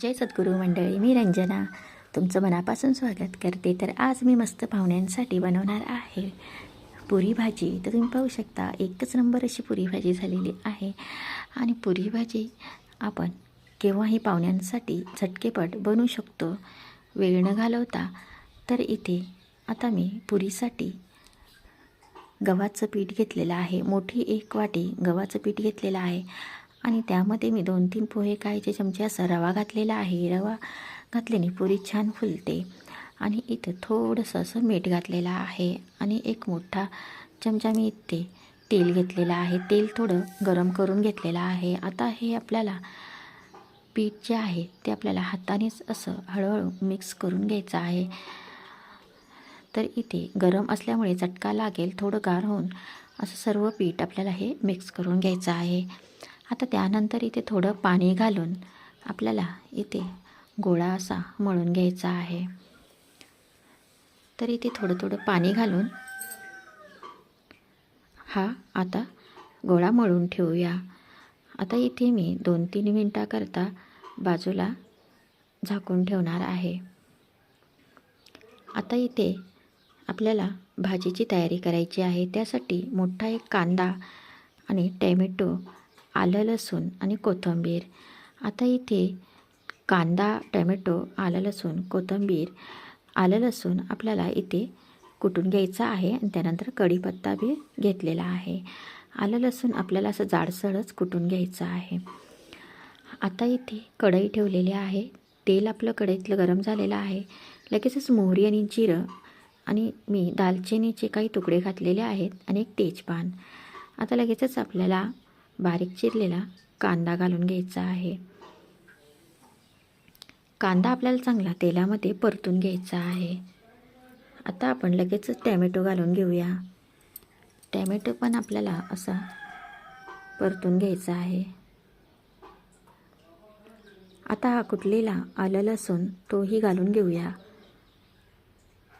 जय सद्गुरू मंडळी मी रंजना. तुमचं मनापासून स्वागत करते. तर आज मी मस्त पाहुण्यांसाठी बनवणार आहे पुरी भाजी. तर तुम्ही पाहू शकता एकच नंबर अशी पुरी भाजी झालेली आहे. आणि पुरी भाजी आपण केव्हाही पाहुण्यांसाठी झटकेपट बनवू शकतो. वेळ न घालवता. तर इथे आता मी पुरीसाठी गव्हाचं पीठ घेतलेलं आहे. मोठी एक वाटी गव्हाचं पीठ घेतलेलं आहे. आणि त्यामध्ये मी दोन तीन पोहे कायचे चमचे असा रवा घातलेला आहे. रवा घातल्याने पुरी छान फुलते. आणि इथं थोडंसं असं मीठ घातलेलं आहे आणि एक मोठा चमचा मी इथे तेल घेतलेलं आहे. तेल थोडं गरम करून घेतलेलं आहे. आता हे आपल्याला पीठ जे आहे ते आपल्याला हातानेच असं हळूहळू मिक्स करून घ्यायचं आहे. तर इथे गरम असल्यामुळे चटका लागेल. थोडं गार होऊन असं सर्व पीठ आपल्याला हे मिक्स करून घ्यायचं आहे. आता त्यानंतर इथे थोडं पाणी घालून आपल्याला इथे गोळा असा मळून घ्यायचा आहे. तर इथे थोडं थोडं पाणी घालून हा आता गोळा मळून ठेवूया. आता इथे मी दोन तीन मिनटाकरता बाजूला झाकून ठेवणार आहे. आता इथे आपल्याला भाजीची तयारी करायची आहे. त्यासाठी मोठा एक कांदा आणि टॅमॅटो आलं लसूण आणि कोथिंबीर. आता इथे कांदा टमॅटो आलं लसूण कोथिंबीर आलं लसूण आपल्याला इथे कुटून घ्यायचं आहे आणि त्यानंतर कढीपत्ता बी घेतलेला आहे. आलं लसूण आपल्याला असं जाडसरच कुटून घ्यायचं आहे. आता इथे कढई ठेवलेली आहे. तेल आपलं कढईतलं गरम झालेलं आहे. लगेचच मोहरी आणि जिरं आणि मी दालचिनीचे काही तुकडे घातलेले आहेत आणि एक तेजपान. आता लगेचच आपल्याला बारीक चिरलेला कांदा घालून घ्यायचा आहे. कांदा आपल्याला चांगला तेलामध्ये परतून घ्यायचा आहे. आता आपण लगेचच टॅमॅटो घालून घेऊया. टॅमॅटो पण आपल्याला असा परतून घ्यायचा आहे. आता हा कुटलेला आलं लसूण तोही घालून घेऊया.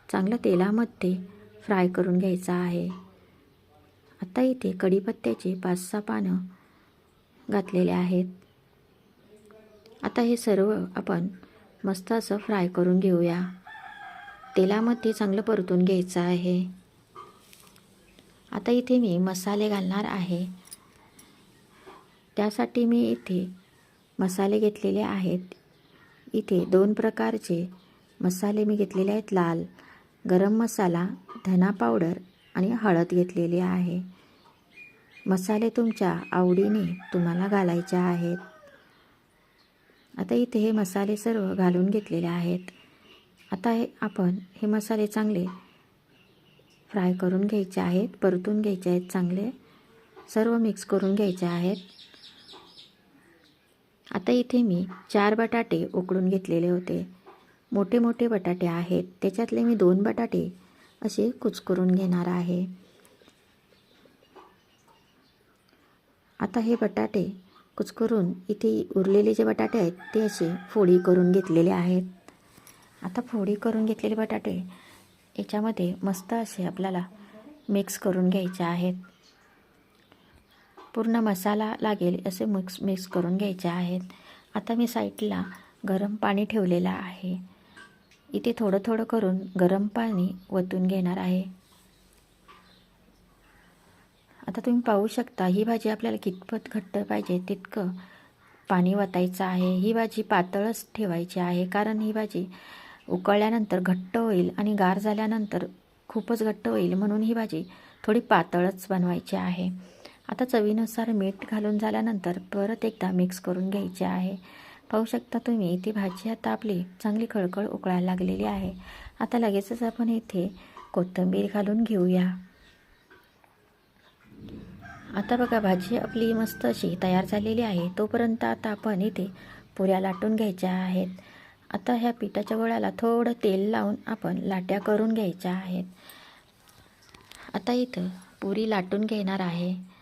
चांगलं तेलामध्ये फ्राय करून घ्यायचा आहे. आता इथे कढीपत्त्याचे पाच सहा पानं घातलेले आहेत. आता हे सर्व आपण मस्त असं फ्राय करून घेऊया. तेलामध्ये चांगलं परतून घ्यायचं आहे. आता इथे मी मसाले घालणार आहे. त्यासाठी मी इथे मसाले घेतलेले आहेत. इथे दोन प्रकारचे मसाले मी घेतलेले आहेत. लाल गरम मसाला धना पावडर आणि हळद घेतलेली आहे. मसाले तुमच्या आवडीने तुम्हाला घालायचे आहेत. आता इथे हे मसाले सर्व घालून घेतलेले आहेत. आता हे आपण हे मसाले चांगले फ्राय करून घ्यायचे आहेत परतून घ्यायचे आहेत चांगले सर्व मिक्स करून घ्यायचे आहेत. आता इथे मी चार बटाटे उकडून घेतलेले होते. मोठे मोठे बटाटे आहेत. त्याच्यातले मी दोन बटाटे असे कुचकरून घेणार आहे. आता हे बटाटे कुचकरून इथे उरलेले जे बटाटे आहेत ते असे फोडी करून घेतलेले आहेत. आता फोडी करून घेतलेले बटाटे याच्यामध्ये मस्त असे आपल्याला मिक्स करून घ्यायचे आहेत. पूर्ण मसाला लागेल असे मिक्स मिक्स करून घ्यायचे आहेत. आता मी साईडला गरम पाणी ठेवलेलं आहे. इथे थोडं थोडं करून गरम पाणी वतून घेणार आहे. आता तुम्ही पाहू शकता ही भाजी आपल्याला कितपत घट्ट पाहिजे तितकं पाणी वतायचं आहे. ही भाजी पातळच ठेवायची आहे कारण ही भाजी उकळल्यानंतर घट्ट होईल आणि गार झाल्यानंतर खूपच घट्ट होईल म्हणून ही भाजी थोडी पातळच बनवायची आहे. आता चवीनुसार मीठ घालून झाल्यानंतर परत एकदा मिक्स करून घ्यायचे आहे. पाहू शकता तुम्ही ती भाजी आता आपली चांगली खळखळ उकळायला लागलेली आहे. आता लगेचच आपण इथे कोथिंबीर घालून घेऊया. आता बघा भाजी आपली मस्त अशी तयार झालेली आहे. तोपर्यंत आता आपण इथे पुऱ्या लाटून घ्यायच्या आहेत. आता ह्या पिठाच्या गोळ्याला थोडं तेल लावून आपण लाट्या करून घ्यायच्या आहेत. आता इथं पुरी लाटून घेणार आहे.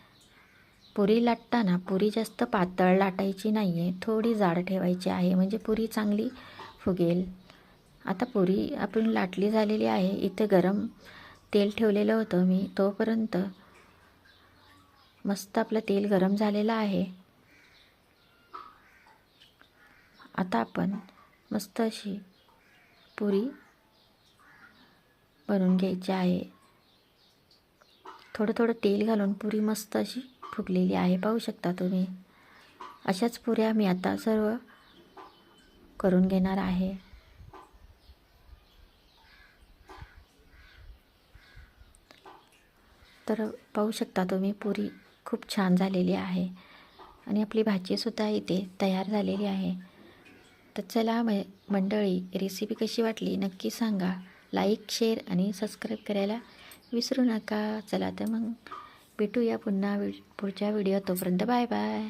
पुरी लाटताना पुरी जास्त पातळ लाटायची नाही आहे थोडी जाड ठेवायची आहे म्हणजे पुरी चांगली फुगेल. आता पुरी आपण लाटली झालेली आहे इथे गरम तेल ठेवलेलं होतं मी तोपर्यंत मस्त आपलं तेल गरम झालेलं आहे. आता आपण मस्त अशी पुरी बनवून घ्यायची आहे. थोडं थोडं तेल घालून पुरी मस्त अशी फुगलेली आहे पाहू शकता तुम्ही. अशाच पुऱ्या मी आता सर्व करून घेणार आहे. तर पाहू शकता तुम्ही पुरी खूप छान झालेली आहे आणि आपली भाजीसुद्धा इथे तयार झालेली आहे. तर चला म मंडळी रेसिपी कशी वाटली नक्की सांगा. लाईक शेअर आणि सबस्क्राईब करायला विसरू नका. चला तर मग. भेटूया पुन्हा वि पुढच्या व्हिडिओ तोपर्यंत बाय बाय.